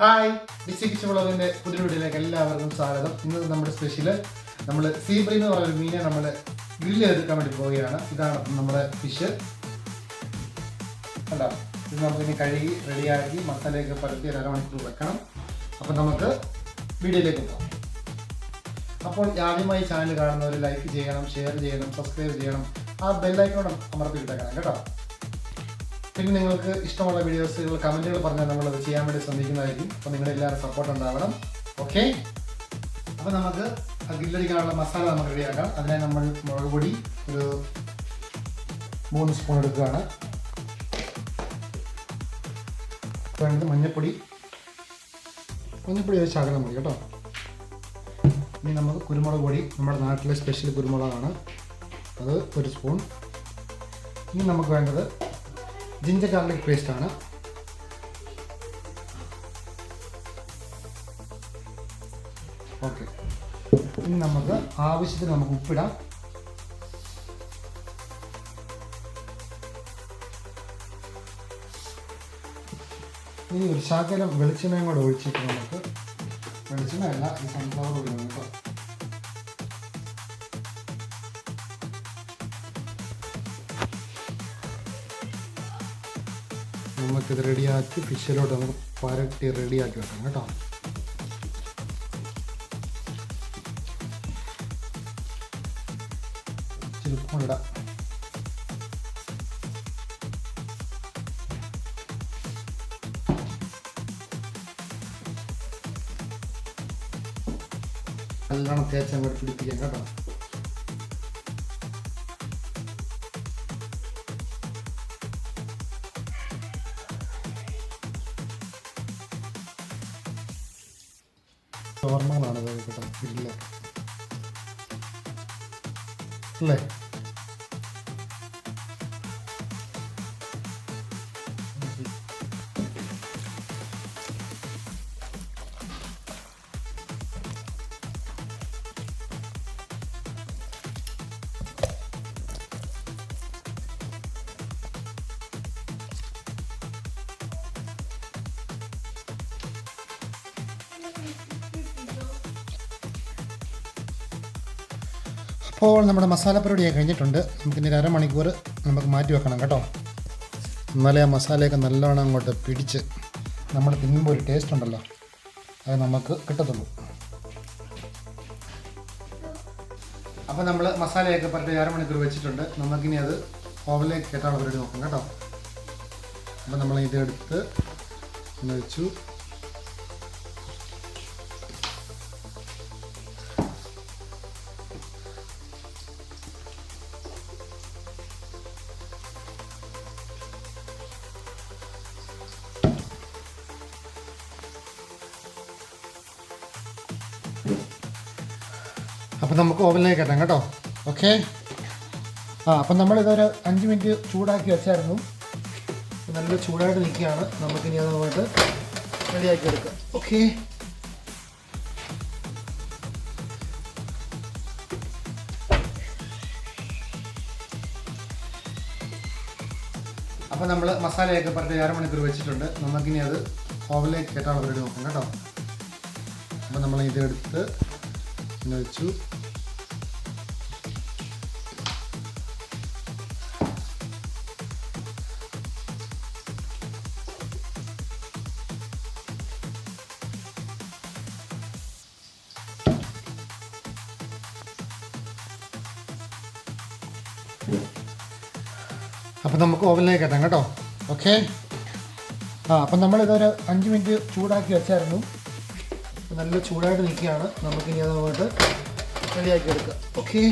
Hi DC കിച്ച് വ്ളോഗിന്റെ പുതിയ വീഡിയോയിലേക്ക് എല്ലാവർക്കും സ്വാഗതം. ഇന്ന് നമ്മുടെ സ്പെഷ്യൽ നമ്മൾ സീബ്രി എന്ന് പറയുന്ന മീനെ നമ്മൾ ഗ്രില്ല് ചെയ്തെടുക്കാൻ വേണ്ടി പോവുകയാണ്. ഇതാണ് നമ്മുടെ ഫിഷ് കണ്ടോ? ഇത് നമുക്കിനി കഴുകി റെഡിയാക്കി മസാലയൊക്കെ പരത്തി ഒരു അരമണിക്കൂർ വെക്കണം. അപ്പം നമുക്ക് വീഡിയോയിലേക്ക് പോകാം. അപ്പോൾ ആദ്യമായി ചാനൽ കാണുന്നവർ ലൈക്ക് ചെയ്യണം ഷെയർ ചെയ്യണം സബ്സ്ക്രൈബ് ചെയ്യണം. ആ ബെല്ലൈക്കോണം അമർത്തി ഇട്ടേക്കണം കേട്ടോ? പിന്നെ നിങ്ങൾക്ക് ഇഷ്ടമുള്ള വീഡിയോസുകൾ കമന്റുകൾ പറഞ്ഞാൽ നമ്മളത് ചെയ്യാൻ വേണ്ടി ശ്രമിക്കുന്നതായിരിക്കും. അപ്പോൾ നിങ്ങളുടെ എല്ലാവരും സപ്പോർട്ട് ഉണ്ടാവണം. ഓക്കെ അപ്പോൾ നമുക്ക് ഗില്ലടിക്കാനുള്ള മസാല നമുക്ക് റെഡിയാക്കാം അതിനായി നമ്മൾ മുളക് പൊടി ഒരു മൂന്ന് സ്പൂൺ എടുക്കുകയാണ്. വേണ്ടത് മഞ്ഞൾപ്പൊടി മഞ്ഞൾപ്പൊടി ഒരു ശകലം മതി കേട്ടോ. ഇനി നമുക്ക് കുരുമുളക് പൊടി. നമ്മുടെ നാട്ടിലെ സ്പെഷ്യൽ കുരുമുളകാണ്. അത് ഒരു സ്പൂൺ ഇനി നമുക്ക് വേണ്ടത് ജിഞ്ചർ ഗാർലിക് പേസ്റ്റ് ആണ്. ഓക്കെ ഇനി നമുക്ക് ആവശ്യത്തിന് നമുക്ക് ഉപ്പിടാം. ഇനി ഒരു ശാഖലം വെളിച്ചെണ്ണയും കൂടെ ഒഴിച്ചിട്ട് നമുക്ക് വെളിച്ചെണ്ണ അല്ല സൺഫ്ലവർ ഓയിൽ കേട്ടോ. നമുക്കിത് റെഡിയാക്കി ഫിഷിലോട്ട് നമുക്ക് പരട്ടി റെഡിയാക്കി വെക്കണം കേട്ടോ. നല്ലോണം തേച്ച് അങ്ങോട്ട് പിടിപ്പിക്കാം കേട്ടോ. ഓർമ്മകളാണ് ഇത് കേട്ടോ ഇല്ല? അല്ലേ അപ്പോൾ നമ്മുടെ മസാല മസാലപ്പരിപാടിയൊക്കെ കഴിഞ്ഞിട്ടുണ്ട്. നമുക്കിനി ഒരു അരമണിക്കൂർ നമുക്ക് മാറ്റി വെക്കണം കേട്ടോ. എന്നാലേ ആ മസാലയൊക്കെ നല്ലോണം അങ്ങോട്ട് പിടിച്ച് നമ്മൾ തിന്നുമ്പോൾ ഒരു ടേസ്റ്റ് ഉണ്ടല്ലോ. അത് നമുക്ക് കിട്ടത്തുള്ളൂ. അപ്പോൾ നമ്മൾ മസാലയൊക്കെ പറഞ്ഞ അരമണിക്കൂർ വെച്ചിട്ടുണ്ട്. നമുക്കിനി അത് ഓവനിലേക്ക് കേട്ടാൽ പരിപാടി നോക്കാം കേട്ടോ. അപ്പോൾ നമ്മൾ ഇതെടുത്ത് വെച്ചു. അപ്പം നമുക്ക് ഓവനിലേക്ക് ഇടാം കേട്ടോ. ഓക്കെ? ആ അപ്പം നമ്മളിതൊരു അഞ്ച് മിനിറ്റ് ചൂടാക്കി വെച്ചായിരുന്നു. നല്ല ചൂടായിട്ട് നിൽക്കുകയാണ്. നമുക്കിനി അത് അങ്ങോട്ട് റെഡിയാക്കി എടുക്കാം. ഓക്കെ? അപ്പോൾ നമ്മൾ മസാലയൊക്കെ പറഞ്ഞ് അരമണിക്കൂർ വെച്ചിട്ടുണ്ട്. നമുക്കിനി അത് ഓവനിലേക്ക് കേട്ടാൽ പരിപാടി നോക്കാം കേട്ടോ. അപ്പോൾ നമ്മൾ ഇതെടുത്ത് വെച്ചു. അപ്പം നമുക്ക് ഓവനിലേക്ക് എത്താം കേട്ടോ. ഓക്കെ? ആ അപ്പം നമ്മളിതൊരു അഞ്ച് മിനിറ്റ് ചൂടാക്കി വെച്ചായിരുന്നു. നല്ല ചൂടായിട്ട് നിൽക്കുകയാണ്. നമുക്കിനി അതുമായിട്ട് റെഡിയാക്കി എടുക്കാം. ഓക്കെ?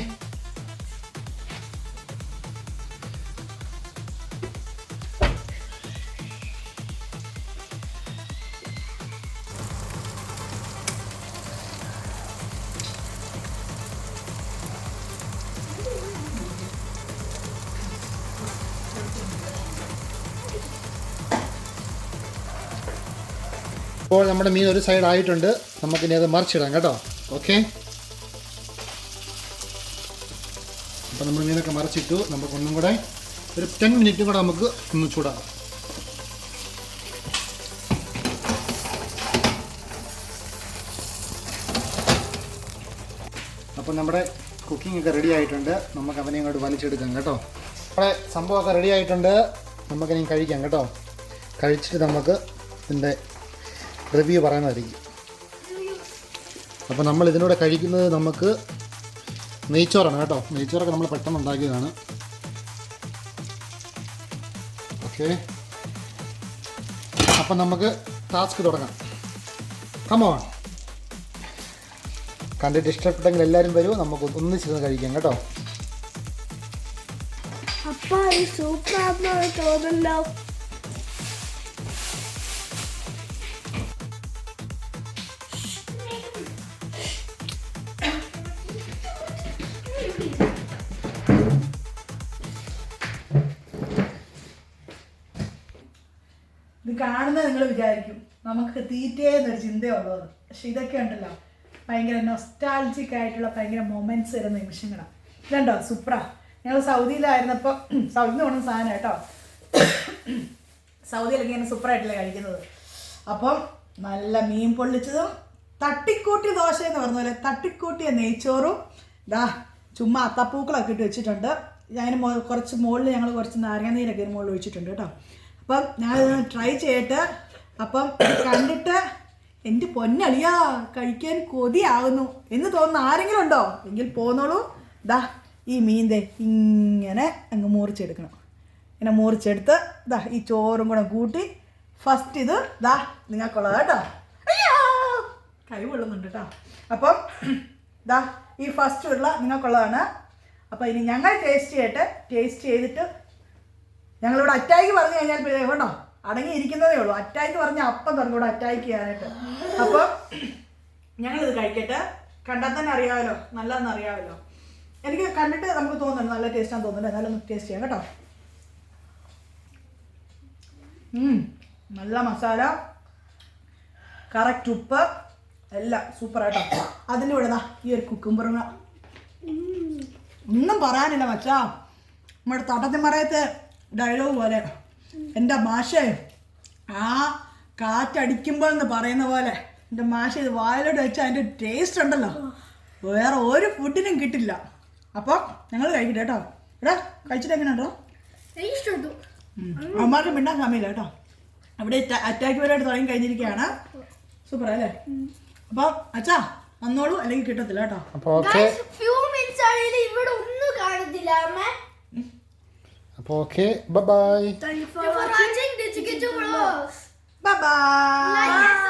ഇപ്പോൾ നമ്മുടെ മീൻ ഒരു സൈഡ് ആയിട്ടുണ്ട്. നമുക്കിനി അത് മറിച്ചിടാം കേട്ടോ. ഓക്കെ അപ്പോൾ നമ്മൾ മീനൊക്കെ മറിച്ചിട്ടു. നമുക്കൊന്നും കൂടെ ഒരു ടെൻ മിനിറ്റും കൂടെ നമുക്ക് ഒന്ന് ചൂടാം അപ്പോൾ നമ്മുടെ കുക്കിംഗ് ഒക്കെ റെഡി ആയിട്ടുണ്ട്. നമുക്ക് അവനെ ഇങ്ങോട്ട് വലിച്ചെടുക്കാം കേട്ടോ. നമ്മുടെ സംഭവമൊക്കെ റെഡി ആയിട്ടുണ്ട്. നമുക്കിനി കഴിക്കാം കേട്ടോ. കഴിച്ചിട്ട് നമുക്ക് ഇതിന്റെ റിവ്യൂ പറയുന്നതായിരിക്കും അപ്പോൾ നമ്മൾ ഇതിനൂടെ കഴിക്കുന്നത് നമുക്ക് നെയ്ച്ചോറാണ് കേട്ടോ. നെയ്ച്ചോറൊക്കെ നമ്മൾ പെട്ടെന്ന് ഉണ്ടാക്കിയതാണ്. ഓക്കെ അപ്പം നമുക്ക് ടാസ്ക് തുടങ്ങാം. കമോ കണ്ടിട്ട് ഇഷ്ടപ്പെട്ടെങ്കിൽ എല്ലാവരും വരൂ. നമുക്ക് ഒന്നിച്ചിരുന്ന് കഴിക്കാം കേട്ടോ. അപ്പ സൂപ്പർ ആണെന്ന് കാണുന്നത് നിങ്ങൾ വിചാരിക്കും. നമുക്ക് തീറ്റയെന്നൊരു ചിന്തയുള്ളത്. പക്ഷെ ഇതൊക്കെ ഉണ്ടല്ലോ. ഭയങ്കര നൊസ്റ്റാൾജിക് ആയിട്ടുള്ള ഭയങ്കര മൊമെന്റ്സ് വരുന്ന നിമിഷങ്ങളാണ് ഇതുണ്ടോ? സുപ്ര ഞങ്ങൾ സൗദിയിലായിരുന്നപ്പോൾ നിന്ന് കൊണ്ടുവന്ന സാധനം കേട്ടോ. സൗദിയിലൊക്കെ ഇങ്ങനെ സൂപ്പറായിട്ടല്ലേ കഴിക്കുന്നത്. അപ്പം നല്ല മീൻ പൊള്ളിച്ചതും തട്ടിക്കൂട്ടി ദോശ എന്ന് പറഞ്ഞ പോലെ തട്ടിക്കൂട്ടിയ നെയ്ച്ചോറും ദാ ചുമ്മാ അത്തപ്പൂക്കളൊക്കെ ഇട്ട് വെച്ചിട്ടുണ്ട്. ഞാൻ കുറച്ച് മുകളിൽ ഞങ്ങൾ കുറച്ച് നാരങ്ങ നീരൊക്കെ മുകളിൽ ഒഴിച്ചിട്ടുണ്ട് കേട്ടോ. അപ്പം ഞാൻ ട്രൈ ചെയ്യട്ടെ. അപ്പം കണ്ടിട്ട് എന്റെ പൊന്നളിയാ കഴിക്കാൻ കൊതിയാകുന്നു എന്ന് തോന്നുന്ന ആരെങ്കിലും ഉണ്ടോ? എങ്കിൽ പോന്നോളൂ. ദാ ഈ മീൻ ദേ ഇങ്ങനെ അങ്ങ് മുറിച്ചെടുക്കണം. ഇങ്ങനെ മുറിച്ചെടുത്ത് ദാ ഈ ചോറും കൂടെ കൂട്ടി ഫസ്റ്റ് ഇത് ദാ നിങ്ങൾക്കുള്ളത് കേട്ടോ. അയ്യോ! കൈ കൊള്ളുന്നുണ്ട് കേട്ടോ. അപ്പം ദാ ഈ ഫസ്റ്റ് ഉള്ള നിങ്ങൾക്കുള്ളതാണ്. അപ്പോൾ ഇനി ഞങ്ങൾ ടേസ്റ്റ് ചെയ്യട്ടെ. ടേസ്റ്റ് ചെയ്തിട്ട് ഞങ്ങളിവിടെ അറ്റാക്ക് പറഞ്ഞു കഴിഞ്ഞാൽ പിന്നെ കേട്ടോ അടങ്ങിയിരിക്കുന്നതേ ഉള്ളൂ. അറ്റാക്ക് പറഞ്ഞ അപ്പം തുടങ്ങും ഇവിടെ അറ്റാക്ക് ചെയ്യാനായിട്ട്. അപ്പോൾ ഞങ്ങളിത് കഴിക്കട്ടെ. കണ്ടാൽ തന്നെ അറിയാമല്ലോ. നല്ലതെന്ന് അറിയാമല്ലോ. എനിക്ക് കണ്ടിട്ട് നമുക്ക് തോന്നുന്നു നല്ല ടേസ്റ്റാന്ന് തോന്നുന്നുണ്ട്. എന്നാലും ടേസ്റ്റ് ചെയ്യാം കേട്ടോ. നല്ല മസാല. കറക്റ്റ് ഉപ്പ്. എല്ലാം സൂപ്പറായിട്ടോ അതിന്റെ കൂടെ ദാ ഈ ഒരു കുക്കുംബറുങ്ങ ഒന്നും പറയാനില്ല മച്ചാ. നമ്മുടെ തട്ടത്തിമറയത്തെ ഡയലോഗ് പോലെ. എന്റെ മാഷേ ആ കാറ്റടിക്കുമ്പോൾ എന്ന് പറയുന്ന പോലെ എന്റെ മാഷ ഇത് വായിലോട്ട് വെച്ച അതിന്റെ ടേസ്റ്റ് ഉണ്ടല്ലോ. വേറെ ഒരു ഫുഡിനും കിട്ടില്ല. അപ്പോൾ ഞങ്ങൾ കഴിക്കട്ടെ കേട്ടോ. എടാ കഴിച്ചിട്ട് എങ്ങനെയുണ്ടോ? അമ്മമാർക്ക് മിണ്ടാൻ സമയമില്ല കേട്ടോ. അവിടെ അറ്റാക്ക് വരായിട്ട് തുടങ്ങി കഴിഞ്ഞിരിക്കുകയാണ്. സൂപ്പർ അല്ലേ? അപ്പോൾ അച്ഛാ വന്നോളൂ. അല്ലെങ്കിൽ കിട്ടത്തില്ല കേട്ടോ. ഇവിടെ ഒന്നും കാണത്തില്ല അമ്മ. Okay, bye bye. Thank you for watching. Did you get your Bye bye.